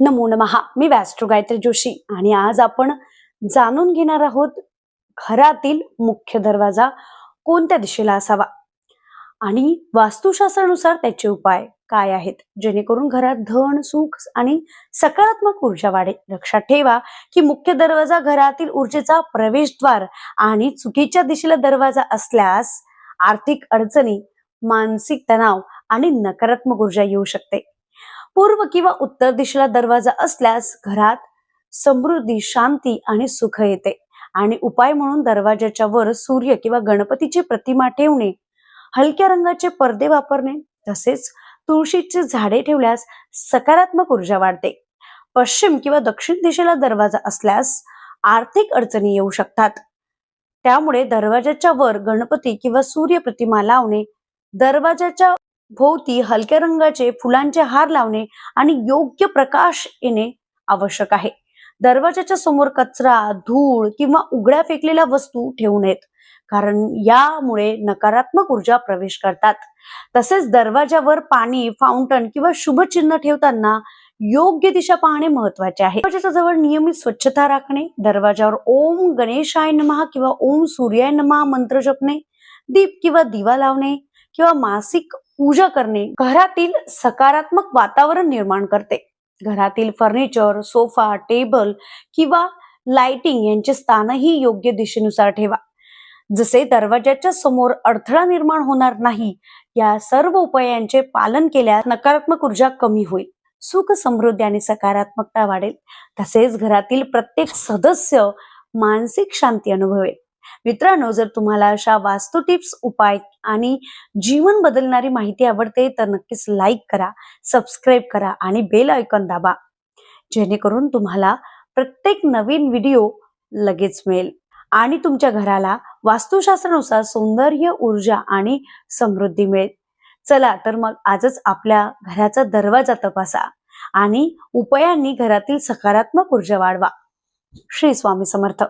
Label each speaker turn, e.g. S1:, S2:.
S1: नमो नमहा मी वॅस्ट्रो गायत्री जोशी आणि आज आपण जाणून घेणार आहोत घरातील मुख्य दरवाजा कोणत्या दिशेला असावा आणि वास्तुशास्त्रानुसार त्याचे उपाय काय आहेत? जेणेकरून घरात धन सुख आणि सकारात्मक ऊर्जा वाढेल. लक्षात ठेवा की मुख्य दरवाजा घरातील ऊर्जेचा प्रवेशद्वार आणि चुकीच्या दिशेला दरवाजा असल्यास आर्थिक अडचणी मानसिक तणाव आणि नकारात्मक ऊर्जा येऊ शकते. पूर्व किंवा उत्तर दिशेला दरवाजा असल्यास घरात समृद्धी शांती आणि सुख येते. आणि उपाय म्हणून दरवाजाच्या वर सूर्य किंवा गणपतीची प्रतिमा ठेवणे हलक्या रंगाचे पडदे वापरणे तसेच तुळशीची झाडे ठेवल्यास सकारात्मक ऊर्जा वाढते. पश्चिम किंवा दक्षिण दिशेला दरवाजा असल्यास आर्थिक अडचणी येऊ शकतात. त्यामुळे दरवाजाच्या वर गणपती किंवा सूर्य प्रतिमा लावणे दरवाजाच्या भोवती हलक्या रंगाचे फुलांचे हार लावणे आणि योग्य प्रकाश येणे आवश्यक आहे. दरवाजाच्या समोर कचरा धूळ किंवा उघड्या फेकलेल्या वस्तू ठेवू नयेत कारण यामुळे नकारात्मक ऊर्जा प्रवेश करतात. तसेच दरवाजावर पाणी फाउंटन किंवा शुभचिन्ह ठेवताना योग्य दिशा पाहणे महत्त्वाचे आहे. दरवाजाच्या जवळ नियमित स्वच्छता राखणे दरवाजावर ओम गणेशाय नमहा किंवा ओम सूर्याय नमहा मंत्र जपणे दीप किंवा दिवा लावणे किंवा मासिक पूजा करणे घरातील सकारात्मक वातावरण निर्माण करते. घरातील फर्निचर सोफा टेबल किंवा लाइटिंग यांचे स्थानही योग्य दिशेनुसार ठेवा. जसे दरवाजाच्या समोर अडथळा निर्माण होणार नाही या सर्व उपायांचे पालन केल्यास नकारात्मक ऊर्जा कमी होईल. सुख समृद्धी आणि सकारात्मकता वाढेल. तसेच घरातील प्रत्येक सदस्य मानसिक शांती अनुभवेल. मित्रांनो जर तुम्हाला अशा वास्तू टिप्स उपाय आणि जीवन बदलणारी माहिती आवडते तर नक्कीच लाईक करा सबस्क्राईब करा आणि बेल आयकॉन दाबा. जेणेकरून तुम्हाला प्रत्येक नवीन व्हिडिओ लगेच मिळेल. आणि तुमच्या घराला वास्तुशास्त्रानुसार सौंदर्य ऊर्जा आणि समृद्धी मिळेल. चला तर मग आजच आपल्या घराचा दरवाजा तपासा आणि उपायांनी घरातील सकारात्मक ऊर्जा वाढवा. श्री स्वामी समर्थ.